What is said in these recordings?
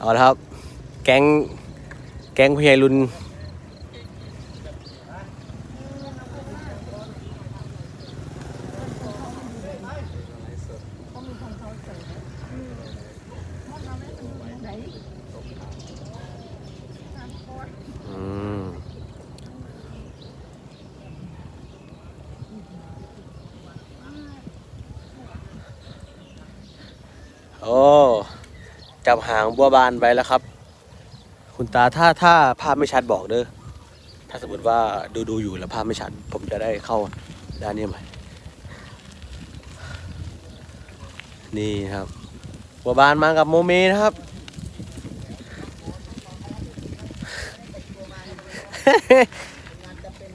เอาละครับ แก๊ง แก๊งพยายรุน อืม โอ้ จับหางบัวบานไปแล้วครับ คุณตาถ้าถ้าภาพไม่ชัดบอกเด้อถ้าสมมติว่าดูดูอยู่แล้วภาพไม่ชัด ผมจะได้เข้าด้านนี้ใหม่นี่ครับบัวบานมากับโมเมนะครับ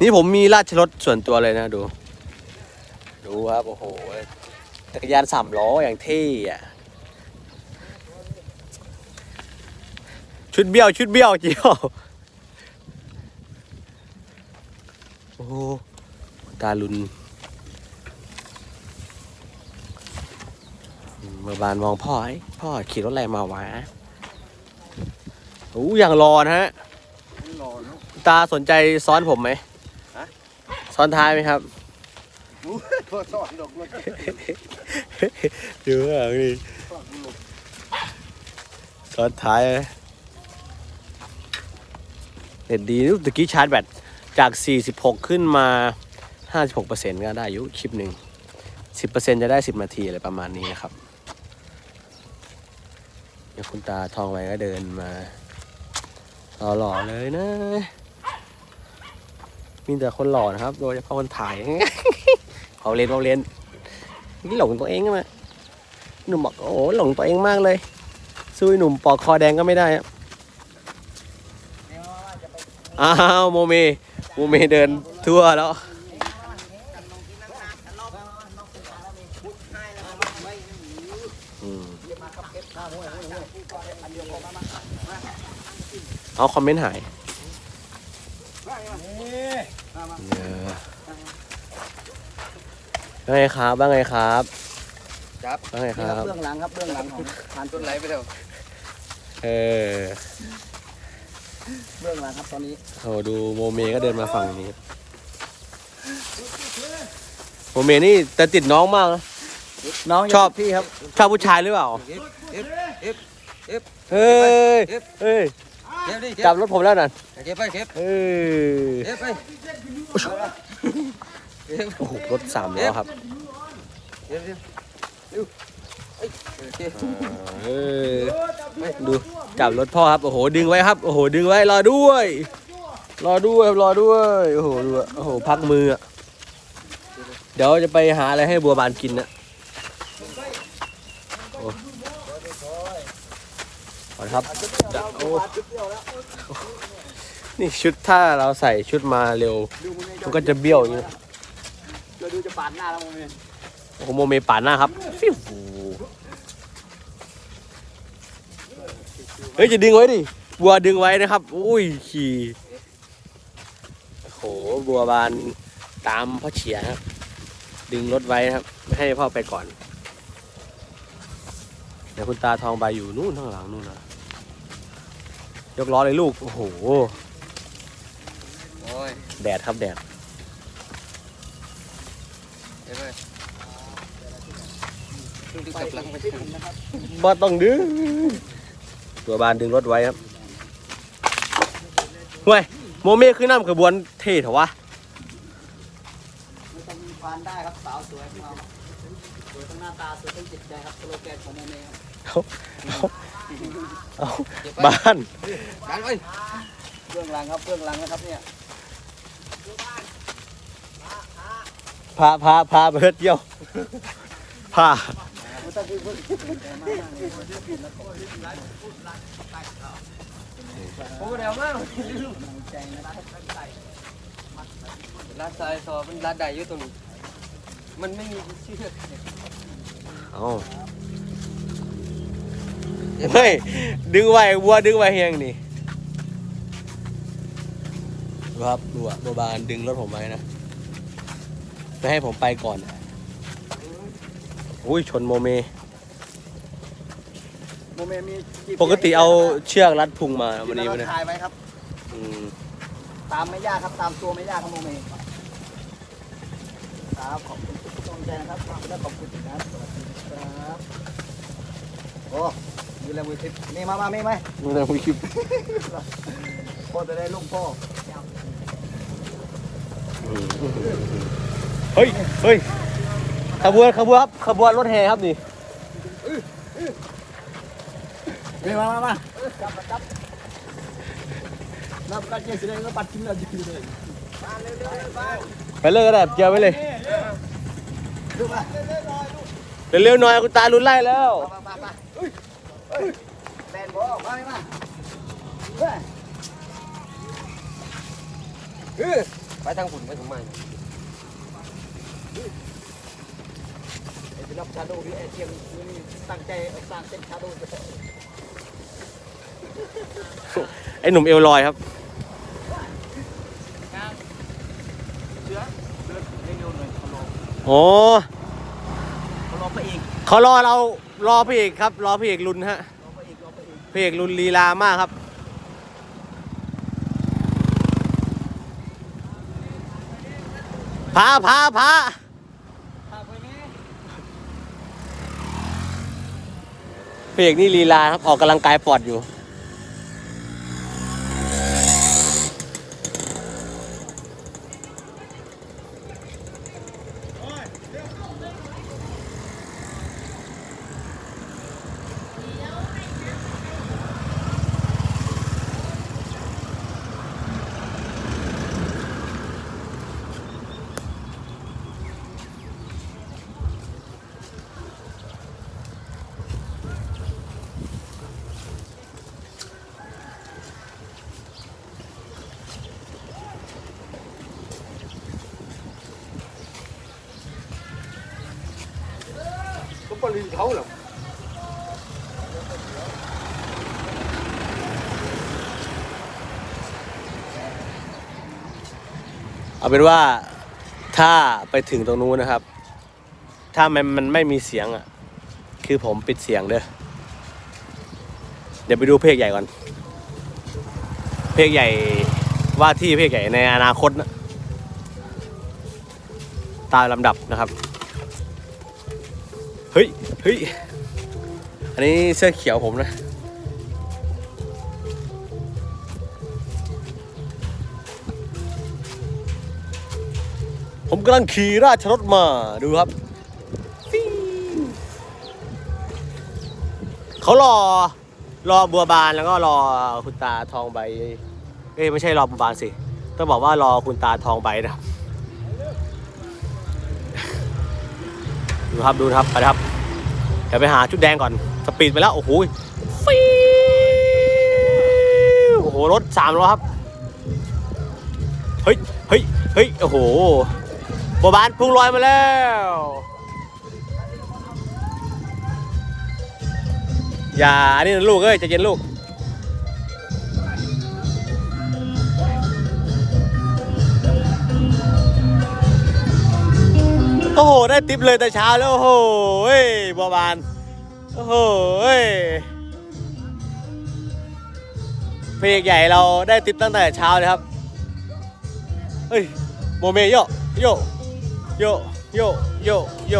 นี่ผมมีราชรถส่วนตัวเลยนะดู ดูครับ โอ้โหจักรยานสามล้ออย่างเท่อะ ชุดเบี้ยวชุดเบี้ยวเจียวโอ้โหตาลุนอืมเมื่อบานมองพ่อไอ้พ่อขี่รถอะไรมาวะโอ้อย่างรอนะฮะรอเนาะตาสนใจซ้อนผมไหมฮะซ้อนท้ายไหมครับอู้โทษสอนดอกเลยดูอะนี่ซ้อนท้ายนะ เน็ตดีตะกี้ชาร์จแบตจาก 46 ขึ้นมา 56%ก็ได้อยู่คลิปหนึ่ง 10%จะได้ 10 นาทีอะไรประมาณนี้นะครับเดี๋ยวคุณตาทองไว้ก็เดินมาหล่อๆเลยนะ มีแต่คนหล่อนะครับ โดยเฉพาะคนถ่ายเอาเล่นเอาเล่นนี่หลงตัวเองมาหนุ่มบอกโอ้หลงตัวเองมากเลยสู้ไอ้หนุ่มปอกคอแดงก็ไม่ได้อะ อ้าวโมเมโมเมเดินทั่วแล้วอืมเอาคอมเมนต์หายเออว่าไงครับว่าไงครับครับว่าไงคนี่รัครับบเบื้องหลังครับเบื้องหลังของผ่านต้นไหลไปแล้วเออ เบื้องหลังครับตอนนี้โหดูโมเมก็เดินมาฝั่งนี้โมเมนี่แต่ติดน้องมากนะ น้องชอบ พี่ครับชอบผู้ชายหรือเปล่า เอฟเอฟเอฟเอฟเฮ้ยเก็บเฮ้ยเก็บดิจับรถผมแล้วนั่นเก็บไปเก็บเฮ้ย เก็บไปเก็บโอ้โหรถสามล้อครับเก็บเร็วเร็วเอ้ยเก็บ เออดูจับรถพ่อครับ โอ้โห ดึงไว้ครับ โอ้โห ดึงไว้ รอด้วย รอด้วยครับรอด้วย โอ้โห ดูอะโอ้โห พักมืออะ เดี๋ยวจะไปหาอะไรให้บัวบานกินนะโอ้ขอครับ โอ้นี่ชุดถ้าเราใส่ชุดมาเร็ว มันก็จะเบี้ยวอย่างนี้เราดูจะปาดหน้าแล้วมึงเนี่ยโอ้โหโมเมป่านหน้าครับฟิว เฮ้ยจะดึงไว้ดิบัวดึงไว้นะครับ อุ้ยขี่โอ้โหบัวบานตามพ่อเฉียครับดึงรถไว้นะครับ ไม่ให้พ่อไปก่อน เดี๋ยวคุณตาทองใบอยู่นู่นข้างหลังนู่นนะยกล้อเลยลูก โอ้โหโอ้ยแดดครับแดดเก็บไปดูกลับหลังไปบ่ต้องดึง ตัวบานดึงรถไว้ครับห่วยโมเมขึ้นน้ำขบวนเท่เถอะวะมันต้องมีผ่านได้ครับสาวสวยของเราสวยทั้งหน้าตาสวยทั้งจิตใจครับสโลแกนของโมเมครับเอาเก็บไปบ้านดันไปเบื้องหลังครับเบื้องหลังนะครับเนี่ยพาพาพาไปเฮ็ดเยี่ยวพา โอ้เดี๋ยวมากร้านทรายซอมันร้านใดอยู่ตรงนี้มันไม่มีชื่อเอาเฮ้ยดึงไว้วัวดึงไว้เฮียงนี่ครับดูอะบัวบานดึงรถผมไว้นะไม่ให้ผมไปก่อน อุ้ยชนโมเม โมเมมีปกติเอาเชือกรัดพุงมาวันนี้วัวันนนี้ถ่ายไว้ครับ อืมตามไม่ยากครับ ตามตัวไม่ยากครับโมเมครับขอบคุณทุกกำลังใจนะครับและขอบคุณนะครับสวัสดีครับโอ้มีอะไรมือทิพย์นี่มามามีไหมไม่ได้คุยคลิปพ่อจะได้ลูกพ่อเฮ้ยเฮ้ย ขบวนขบวนครับขบวนรถแห่ครับนี่มีมามามาจับมาจับนับกันยังแสดงว่าปัดชิ้นเราอยู่เลยมาเร็วเร็วเร็วมาไปเลยก็ได้เกี่ยวไปเลยดูมาเร็วๆหน่อยคุณตาลุ้นไล่แล้วมามามาเฮ้ยเฮ้ยแบนบอมาไม่มาเฮ้ยเฮ้ยไปทางฝุ่นไปทางมัน ไอ้ที่รับชาโดว์หรือไอ้เทียมนี่ตั้งใจเอาสร้างเส้นชาโดว์จะไอ้หนุ่มเอวลอยครับเสือเดินเร็วๆหน่อยเขารอโอ้เขารอไปอีกเขารอเรารอพี่เอกครับ รอพี่เอกลุนฮะรอไปอีกรอไปอีกพี่เอกลุนลีลามากครับ พาพาพา พาไปนี่ พี่ เอกนี่ลีลาครับออกกำลังกายปอดอยู่ ก็ลินเขาหรอเอาเป็นว่าถ้าไปถึงตรงนู้นนะครับ ถ้ามันมันไม่มีเสียงอะ คือผมปิดเสียงเด้อเดี๋ยวไปดูเพลงใหญ่ก่อน เพลงใหญ่ว่าที่เพลงใหญ่ในอนาคตนะตามลำดับนะครับ เฮ้ยเฮ้ยอันนี้เสื้อเขียวผมนะผมกำลังขี่ราชรถมาดูครับ เขารอรอบัวบานแล้วก็รอคุณตาทองใบ เอ้ยไม่ใช่รอบัวบานสิ ต้องบอกว่ารอคุณตาทองใบนะครับ ดูครับดูครับไปครับเดี๋ยวไปหาชุดแดงก่อนสปีดไปแล้วโอ้โหฟิวโอ้โหรถสามล้อครับเฮ้ยเฮ้ยเฮ้ยโอ้โหบัวบานพุ่งลอยมาแล้วอย่าอันนี้นะลูกเอ้ยใจะเย็นลูก โอ้โห ได้ติปเลยแต่เช้าแล้วโอ้โหเฮ้ยบัวบาน โอ้โหเฮ้ยเพลงใหญ่เราได้ติปตั้งแต่เช้าเลยครับ เฮ้ยโมเมโยโยโยโยโยโย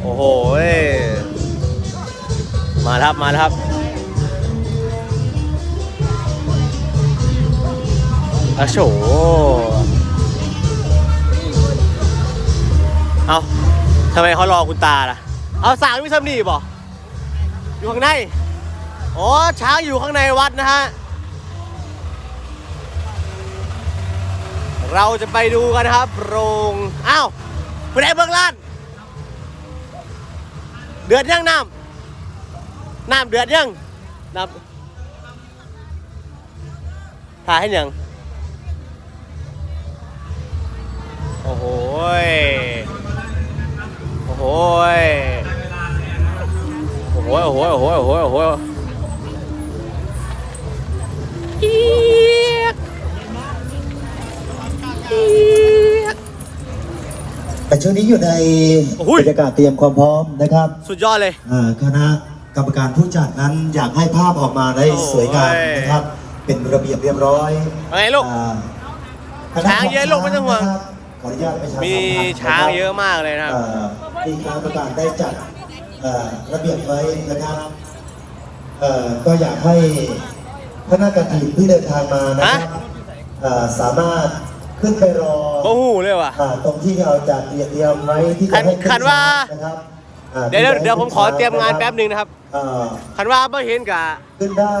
โอ้โหเอ้ยมาแล้วครับ มาครับอาโฉ เอาทำไมเขารอคุณตาล่ะ เอาสางวิซัมนี่บ่อยู่ข้างใน อ๋อ ช้างอยู่ข้างในวัดนะฮะ เราจะไปดูกันนะครับ โรง อ้าวผู้ใดเบื้องล้านเดือดยังน้ำน้ำเดือดยังน้ำถ่ายให้ยัง โอ้โห ยโอ้โหยโอ้โหยโอ้โหยโอ้โหยโอ้โหยโอ้โหยอี๊ดเแต่ช่วงนี้อยู่ในโอ้โหบรรยากาศเตรียมความพร้อมนะครับสุดยอดเลย อ่าคณะกรรมการผู้จัดนั้นอยากให้ภาพออกมาได้โอ้ยสวยงามนะครับ เป็นระเบียบเรียบร้อยว่าไงลูกอ่าคณะช้างเยอะลูกไม่ต้องห่วง นะครับขออนุญาตประชาสัมพันธ์มีนะครับช้างเยอะมากเลยนะครับอ่า ที่คณะกรรมการได้จัดเอ่อระเบียบไว้นะครับเอ่อก็อยากให้คณะกรรมการที่เดินทางมานะครับฮะเอ่อสามารถขึ้นไปรอโอ้โหเลยว่ะอ่าตรงที่เราจะเตรียมไว้ที่คัจะนให้ขึ้คันว่านะครับอ่าเดี๋ยวเดี๋ยวที่จะให้เดี๋ยวผมขอขึ้นเตรียมงานแป๊บหนึ่งนะครับอ่าคันว่าไม่เห็นกะขึ้นได้